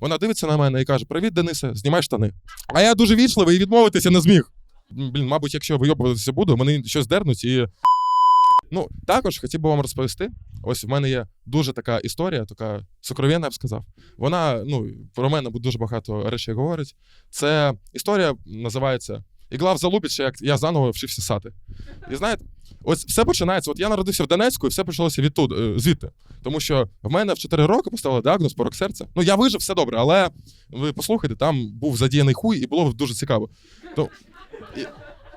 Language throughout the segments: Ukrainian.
Вона дивиться на мене і каже: Привіт, Денисе, знімай штани. А я дуже вічливий і відмовитися не зміг. Блін, мабуть, якщо вийобуватися буду, мене щось дернуть і. Ну, також хотів би вам розповісти. Ось в мене є дуже така історія, така сокровенна, я б сказав. Вона, ну, про мене дуже багато речей говорить. Це історія називається Ігла в залупіч, як я заново вчився сати. І знаєте, ось все починається. От я народився в Донецьку, і все почалося відтуди, е, звідти. Тому що в мене в 4 роки поставили діагноз порок серця. Ну, я вижив, все добре, але ви послухайте, там був задіяний хуй, і було дуже цікаво. То, і,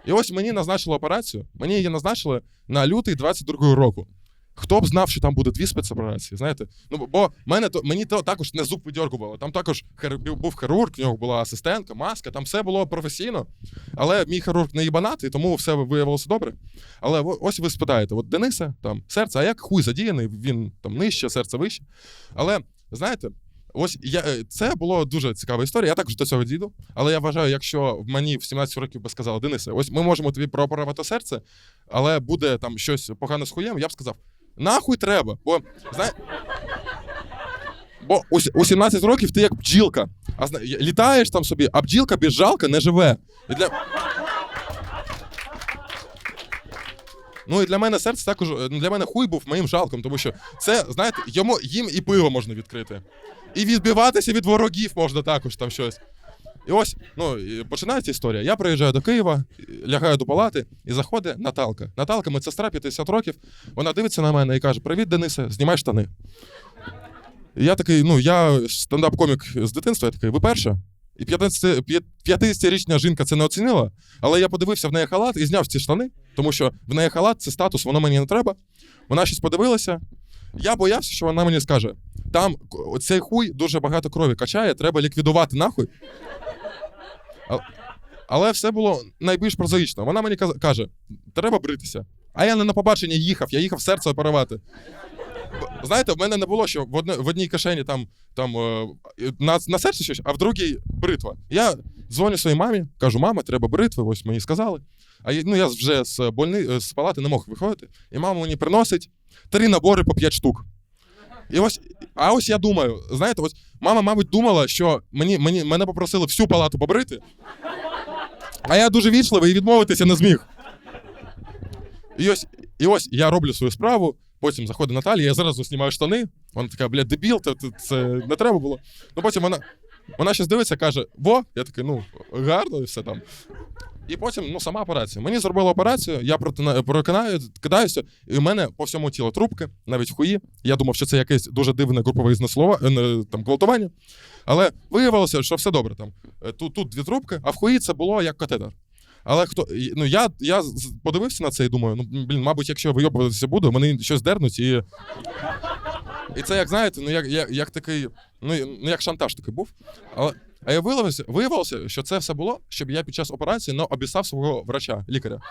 і ось мені назначили операцію. Мені її назначили на лютий 22-го року. Хто б знав, що там буде дві спецоперації, знаєте? Ну, бо- мене то мені то також не зуб видьоргувало. Там також хер, був хірург, в нього була асистентка, маска, там все було професійно. Але мій хірург не їбанатий, тому все виявилося добре. Але ось ви спитаєте: от Дениса, там серце, а як хуй задіяний, він там нижче, серце вище. Але знаєте, ось я, е, це було дуже цікава історія. Я також до цього дійду. Але я вважаю, якщо мені в 17 років би сказали, Денисе, ось ми можемо тобі прооперувати серце, але буде там щось погане з хуєм, я б сказав. Нахуй треба. Бо знає... Бо у, с- у 17 років ти як бджілка. А зна... літаєш там собі, а бджілка безжалка не живе. І для... Ну і для мене серце також е, для мене хуй був моїм жалком, тому що це, знаєте, йому їм і пиво можна відкрити. І відбиватися від ворогів можна також там щось. І ось ну, починається історія. Я приїжджаю до Києва, лягаю до палати, і заходить Наталка. Наталка, медсестра 50 років. Вона дивиться на мене і каже: Привіт, Денисе, знімай штани. І я такий, ну, я стендап-комік з дитинства, я такий, ви перша? І 15 50-річна жінка це не оцінила, але я подивився в неї халат і зняв ці штани, тому що в неї халат це статус, воно мені не треба. Вона щось подивилася. Я боявся, що вона мені скаже: там цей хуй дуже багато крові качає, треба ліквідувати нахуй. Але все було найбільш прозаїчно. Вона мені каже: треба бритися. А я не на побачення їхав, я їхав серце оперувати. Знаєте, в мене не було, що в, одне, в одній кишені там, там е, на, на серці щось, а в другій бритва. Я дзвоню своїй мамі, кажу, мама, треба бритви, ось мені сказали. А я, ну, я вже з больни, з палати не мог виходити. І мама мені приносить три набори по п'ять штук. І ось, а ось я думаю, знаєте, ось мама, мабуть, думала, що мені, мені, мене попросили всю палату побрити, а я дуже вічливий і відмовитися не зміг. І ось, і ось я роблю свою справу, потім заходить Наталія, я зразу знімаю штани. Вона така, блядь, дебіл, це, це не треба було. Ну потім вона, вона щось дивиться, каже: во, я такий, ну, гарно і все там. І потім ну, сама операція. Мені зробили операцію, я прокинаю, кидаюся, і в мене по всьому тілу трубки, навіть хуї. Я думав, що це якесь дуже дивне групове знеслова, е, там, гвалтування. Але виявилося, що все добре. Там. Е, Тут, тут дві трубки, а в хуї це було як катетер. Але хто ну я, я подивився на це і думаю, ну блін, мабуть, якщо вийобуватися буду, мене щось дернуть і. І це, як знаєте, ну як, як, як такий, ну, ну як шантаж такий був. Але а я виявилося, виявилося, що це все було, щоб я під час операції не обіцяв свого врача, лікаря.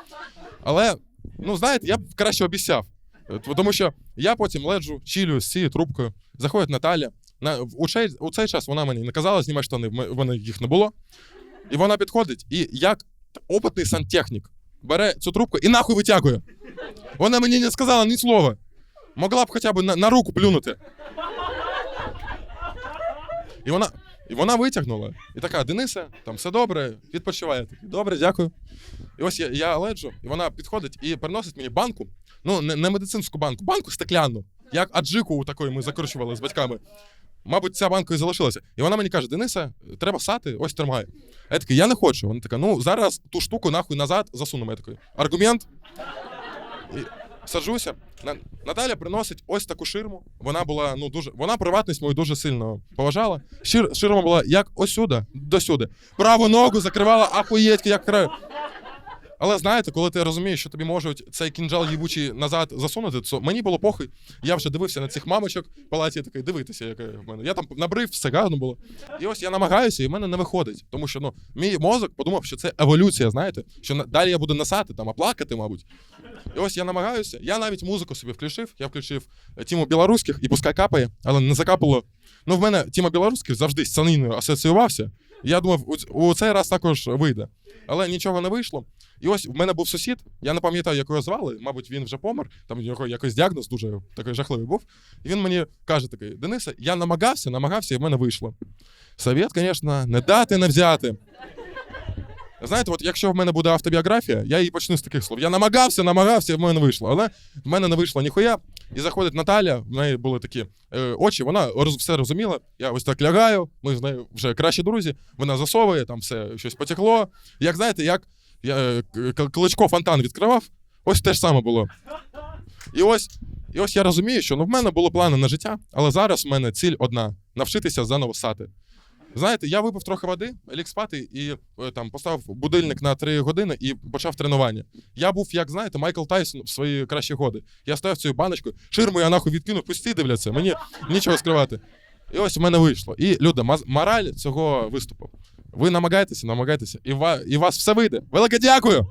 Але, ну знаєте, я б краще обіцяв. Е, Тому що я потім леджу, чілю з цією трубкою, заходить Наталя. На, у, цей, у цей час вона мені не казала, знімай штани, в їх не було. І вона підходить, і як опитний сантехнік бере цю трубку і нахуй витягує. Вона мені не сказала ні слова. Могла б хоча б на, на руку плюнути. І вона, і вона витягнула. І така, Денисе, там все добре, відпочиває. Добре, дякую. І ось я, я леджу, і вона підходить і приносить мені банку. Ну, не, не медицинську банку, банку стеклянну. Як аджику у такої ми закручували з батьками. Мабуть, ця банка і залишилася. І вона мені каже: Денисе, треба сати, ось тримай. Я такий, я не хочу. Вона така, ну зараз ту штуку нахуй назад засунемо. Я такий, аргумент. Саджуся. На- Наталя приносить ось таку ширму. Вона була ну дуже. Вона приватність мою дуже сильно поважала. Шир, ширма була як осюди, досюди. до сюди. Праву ногу закривала ахуєть, як краю. Але знаєте, коли ти розумієш, що тобі можуть цей кінжал їбучий назад засунути, то мені було похуй. Я вже дивився на цих мамочок в палаті, такий дивитися, яке в мене. Я там набрив, все гарно було. І ось я намагаюся, і в мене не виходить. Тому що ну, мій мозок подумав, що це еволюція, знаєте, що далі я буду насати там, а плакати, мабуть. І ось я намагаюся. Я навіть музику собі включив. Я включив е, Тіму білоруських і пускай капає, але не закапало. Ну, в мене Тіма білоруських завжди з саниною асоціювався. Я думав, у, цей раз також вийде. Але нічого не вийшло. І ось в мене був сусід, я не пам'ятаю, як його звали, мабуть, він вже помер, там у нього якийсь діагноз дуже такий жахливий був. І він мені каже такий: Денисе, я намагався, намагався, і в мене вийшло. Совєт, звісно, не дати, не взяти. Знаєте, от якщо в мене буде автобіографія, я її почну з таких слов. Я намагався, намагався, в мене вийшло. Але в мене не вийшло ніхуя. І заходить Наталя, в неї були такі е, очі, вона роз, все розуміла. Я ось так лягаю, ми з нею вже кращі друзі. Вона засовує, там все щось потекло. Як знаєте, як я е, Кличко фонтан відкривав, ось те ж саме було. І ось, і ось я розумію, що ну, в мене було плани на життя, але зараз в мене ціль одна навчитися заново сати. Знаєте, я випив трохи води, ліг спати і е, там поставив будильник на 3 години і почав тренування. Я був, як знаєте, Майкл Тайсон в свої кращі годи. Я стояв цією баночкою, ширму я нахуй відкинув, пусті дивляться, мені нічого скривати. І ось в мене вийшло. І люди, мораль цього виступу. Ви намагаєтеся, і, і у вас все вийде. Велике дякую!